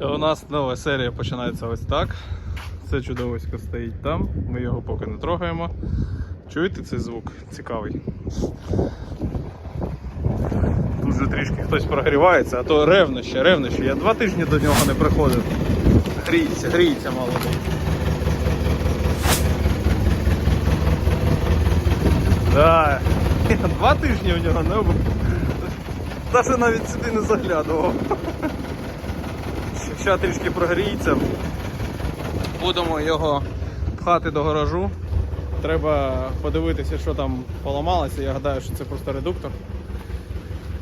У нас нова серія починається ось так. Це чудовисько стоїть там, ми його поки не трогаємо. Чуєте цей звук? Цікавий. Тут же трішки хтось прогрівається, а то ревнище, ревнище. Я два тижні до нього не приходив. Гріється, гріється молодий. Да. Два тижні у нього не. Навіть навіть сюди не заглядував. Ще трішки прогріється. Будемо його пхати до гаражу. Треба подивитися, що там поламалося. Я гадаю, що це просто редуктор.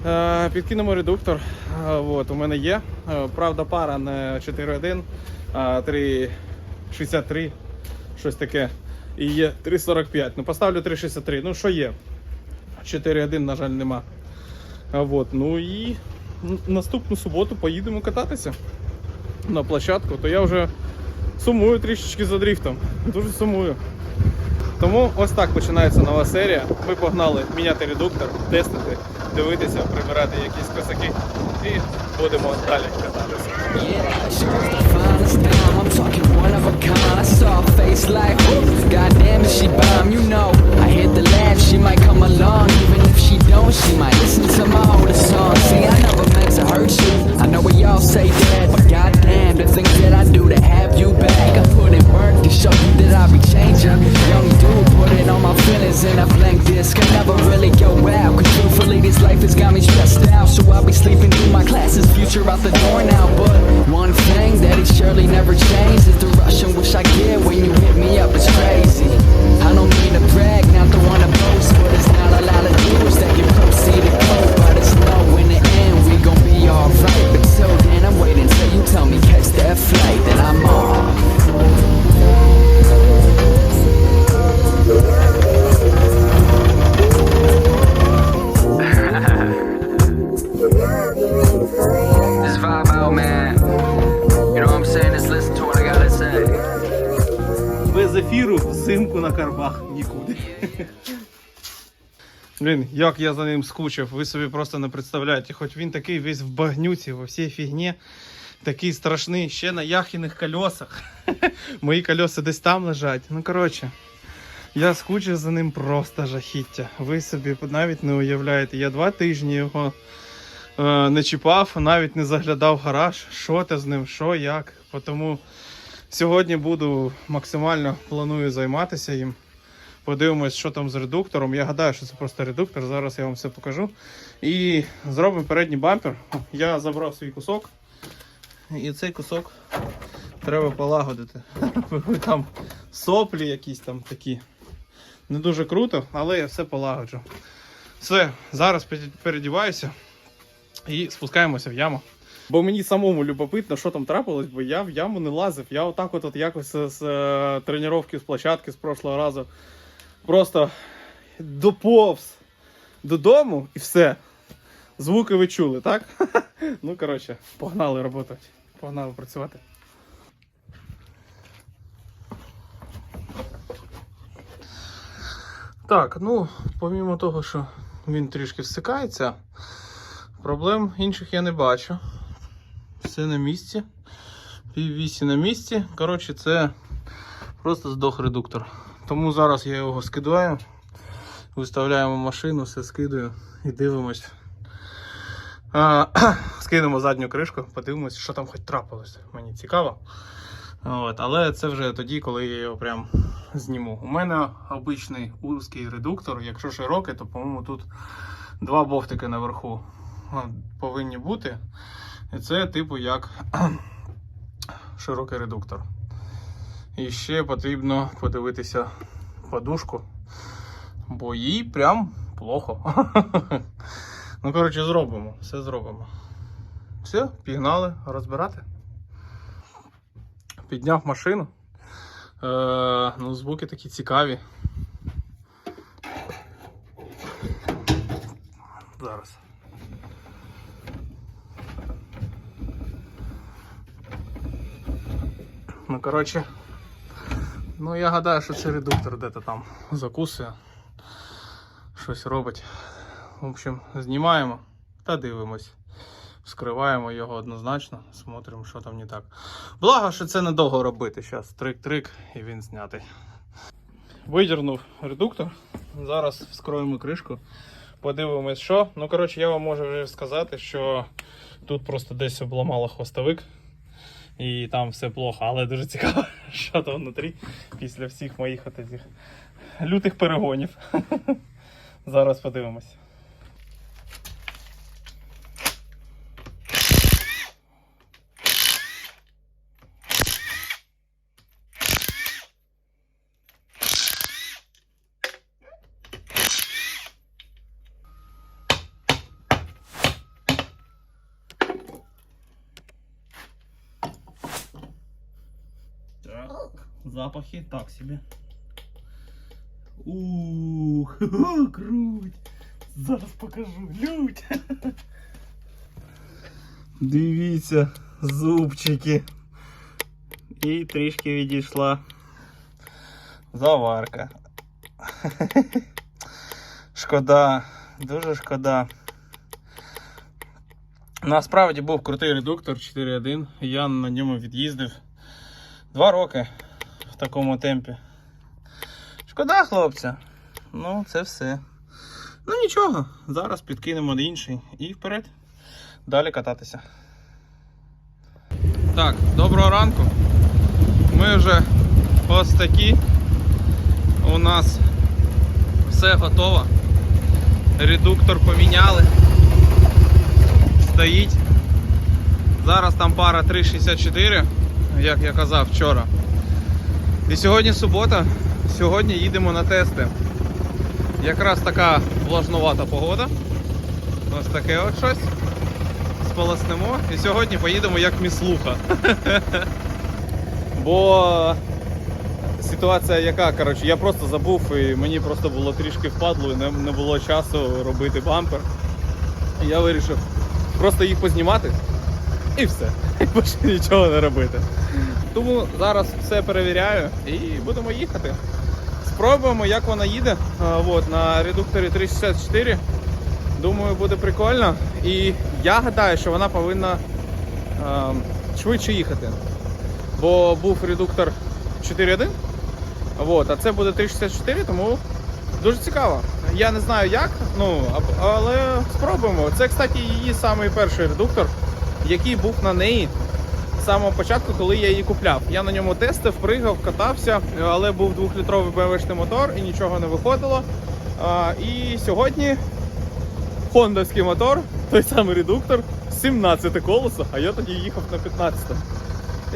Е, Підкинемо редуктор. Е, От, у мене є. Е, Правда, пара не 4.1, а 3.63, щось таке. І є 3.45. Ну, поставлю 3.63. Ну, що є? 4.1, на жаль, нема. От, ну і наступну суботу поїдемо кататися на площадку, то я вже сумую трішечки за дріфтом. Дуже сумую. Тому ось так починається нова серія. Ми погнали міняти редуктор, тестити, дивитися, прибирати якісь косаки і будемо далі кататися. Ефіру взимку на карбах нікуди. Блін, як я за ним скучив, ви собі просто не представляєте. Хоч він такий весь в багнюці, во всій фігні, такий страшний, ще на яхіних кольосах. Мої кольоса десь там лежать. Ну, коротше, я скучив за ним просто жахіття. Ви собі навіть не уявляєте. Я два тижні його е, не чіпав, навіть не заглядав в гараж, що те з ним, що, як. Тому Сьогодні буду максимально планую займатися їм. Подивимось, що там з редуктором. Я гадаю, що це просто редуктор. Зараз я вам все покажу. І зробимо передній бампер. Я забрав свій кусок. І цей кусок треба полагодити. Там соплі якісь там такі. Не дуже круто, але я все полагоджу. Все, зараз передіваюся і спускаємося в яму. Бо мені самому любопитно, що там трапилось, бо я в яму не лазив. Я отак от, якось з, з е, тренування з площадки з прошлого разу просто доповз додому і все. Звуки ви чули, так? ну, коротше, погнали працювати. Погнали працювати. Так, ну, помімо того, що він трішки всикається, проблем інших я не бачу. Все на місці. Піввісі на місці. Коротше, це просто здох редуктор. Тому зараз я його скидаю, виставляємо машину, все скидаю і дивимось. А, скинемо задню кришку, подивимось, що там хоч трапилось. Мені цікаво. От, але це вже тоді, коли я його прям зніму. У мене обичний узкий редуктор. Якщо широкий, то по-моєму тут два бовтики наверху повинні бути. І це типу як широкий редуктор. І ще потрібно подивитися подушку, бо їй прям плохо. ну, коротше, зробимо, все зробимо. Все, пігнали розбирати. Підняв машину. Е, ну, звуки такі цікаві. Зараз. Ну, коротше. Ну, я гадаю, що це редуктор де-то там закусує. Щось робить. В общем, знімаємо та дивимось. Вскриваємо його однозначно, смотримо, що там не так. Благо, що це недовго робити. Зараз трик-трик і він знятий. Видірнув редуктор. Зараз вскроємо кришку. Подивимось, що. Ну, коротше, я вам можу вже сказати, що тут просто десь обламало хвостовик. І там все плохо, але дуже цікаво, що там внутрі після всіх моїх отезіх лютих перегонів. Зараз подивимось. Так, запахи так себе. Ух, круть. Зараз покажу. Лють. Дивіться, зубчики. І трішки відійшла заварка. Шкода, дуже шкода. Насправді був крутий редуктор 4.1. Я на ньому від'їздив Два роки такому темпі. Шкода, хлопця. Ну, це все. Ну нічого, зараз підкинемо інший і вперед. Далі кататися. Так, доброго ранку. Ми вже ось такі. У нас все готово. Редуктор поміняли. Стоїть. Зараз там пара 364 як я казав вчора. І сьогодні субота, сьогодні їдемо на тести. Якраз така влажнувата погода. Ось таке от щось. Сполоснемо. І сьогодні поїдемо як міслуха. Бо ситуація яка, коротше, я просто забув і мені просто було трішки впадло, і не, було часу робити бампер. І я вирішив просто їх познімати і все. І більше нічого не робити. Тому зараз все перевіряю і будемо їхати. Спробуємо, як вона їде. От, на редукторі 364. Думаю, буде прикольно. І я гадаю, що вона повинна а, швидше їхати. Бо був редуктор 4.1, от, а це буде 364, тому дуже цікаво. Я не знаю як, ну, але спробуємо. Це, кстати, її самий перший редуктор, який був на неї з самого початку, коли я її купляв. Я на ньому тестив, пригав, катався, але був двохлітровий BMW мотор і нічого не виходило. І сьогодні хондовський мотор, той самий редуктор, 17 колесо, а я тоді їхав на 15.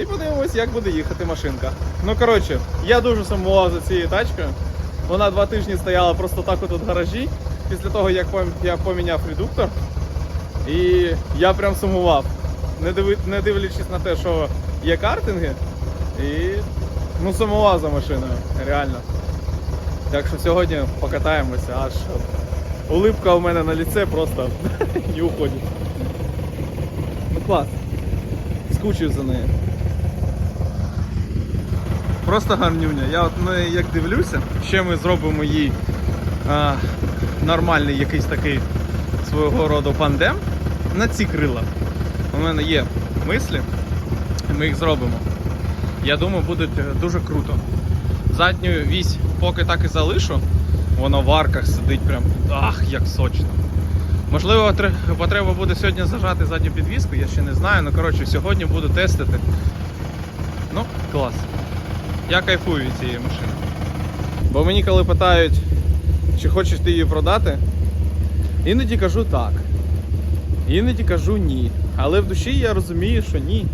І подивимось, як буде їхати машинка. Ну коротше, я дуже сумував за цією тачкою. Вона два тижні стояла просто так от в гаражі. Після того, як я поміняв редуктор. І я прям сумував. Не, диви... не дивлячись на те, що є картинги. І ну, сумував за машиною, реально. Так що сьогодні покатаємося, аж улипка у мене на ліце просто не уходить. Ну клас. Скучив за нею. Просто гарнюня. Я от ну, як дивлюся, ще ми зробимо їй а, нормальний якийсь такий свого роду пандем на ці крила. У мене є мислі, ми їх зробимо. Я думаю, буде е, дуже круто. Задню вісь поки так і залишу, воно в арках сидить прям ах, як сочно. Можливо, тре- потреба буде сьогодні зажати задню підвіску, я ще не знаю. Ну коротше, сьогодні буду тестити. Ну, клас. Я кайфую від цієї машини. Бо мені коли питають, чи хочеш ти її продати, іноді кажу так. Іноді кажу ні. Але в душі я розумію, що ні.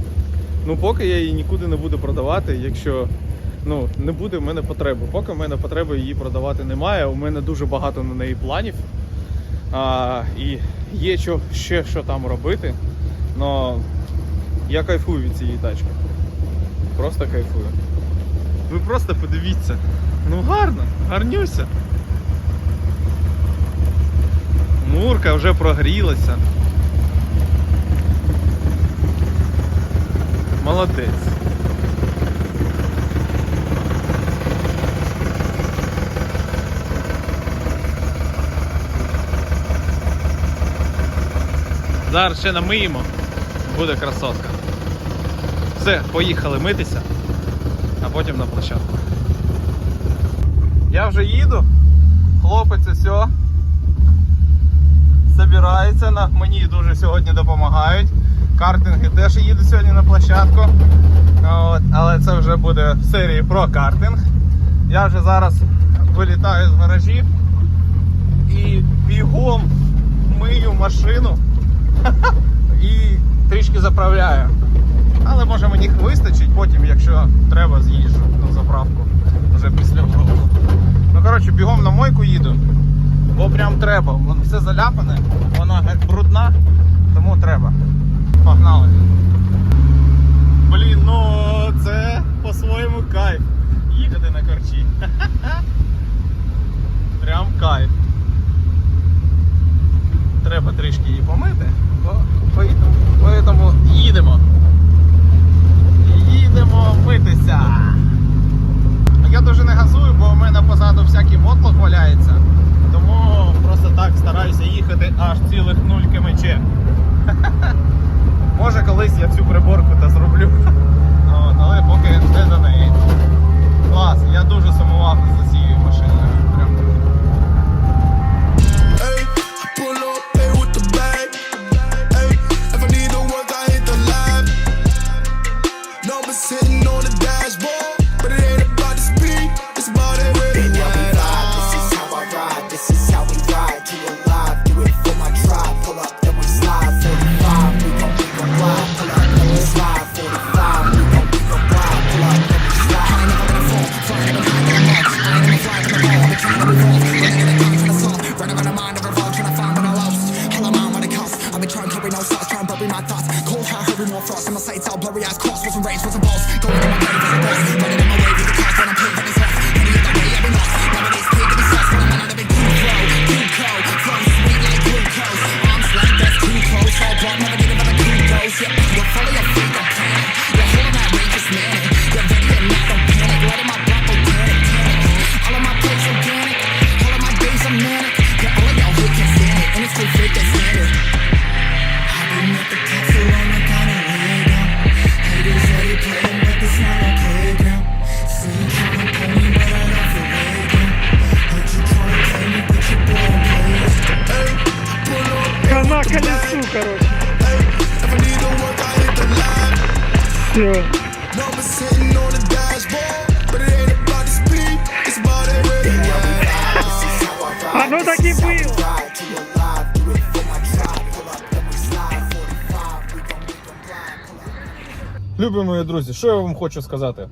Ну, поки я її нікуди не буду продавати, якщо ну, не буде в мене потреби. Поки в мене потреби її продавати немає. У мене дуже багато на неї планів. А, і є що, ще що там робити. Но я кайфую від цієї тачки. Просто кайфую. Ви просто подивіться. Ну гарно, гарнюся. Мурка вже прогрілася. Молодець. Зараз ще намиємо. Буде красотка. Все, поїхали митися, а потім на площадку. Я вже їду. Хлопець все. Собирається мені дуже сьогодні допомагають. Картинги теж їду сьогодні на площадку. От, але це вже буде в серії про картинг. Я вже зараз вилітаю з гаражів і бігом мию машину і трішки заправляю. Але може мені їх вистачить потім, якщо треба, з'їжджу на заправку вже після вроку. Ну коротше, бігом на мойку їду, бо прям треба. Воно все заляпане, вона брудна, тому треба. Погнали. Блін, ну це по-своєму кайф. Їхати на корчі. Прям кайф. Треба трішки її помити, бо we gon' ride, pull up. Любі мої друзі, що я вам хочу сказати?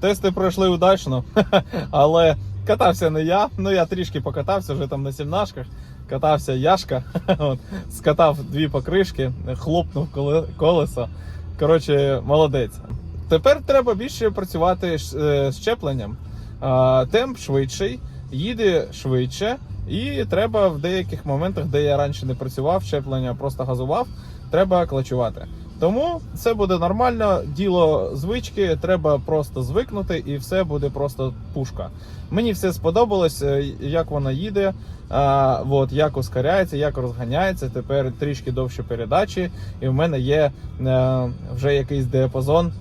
Тести пройшли удачно, але катався не я. Ну я трішки покатався вже там на сімнашках. Катався Яшка, от, скатав дві покришки, хлопнув колесо. Коротше, молодець. Тепер треба більше працювати з е, щепленням. Темп швидший, їде швидше, і треба в деяких моментах, де я раніше не працював, щеплення просто газував, треба клачувати. Тому це буде нормально, діло звички, треба просто звикнути, і все буде просто пушка. Мені все сподобалось, е, як вона їде, а, от, як ускоряється, як розганяється. Тепер трішки довші передачі, і в мене є е, вже якийсь діапазон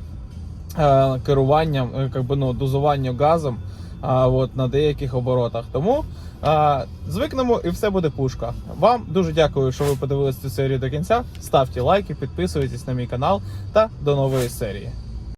е, керуванням, е, как ну, дозування газом а, от, на деяких оборотах. Тому а, звикнемо і все буде пушка. Вам дуже дякую, що ви подивилися цю серію до кінця. Ставте лайки, підписуйтесь на мій канал та до нової серії.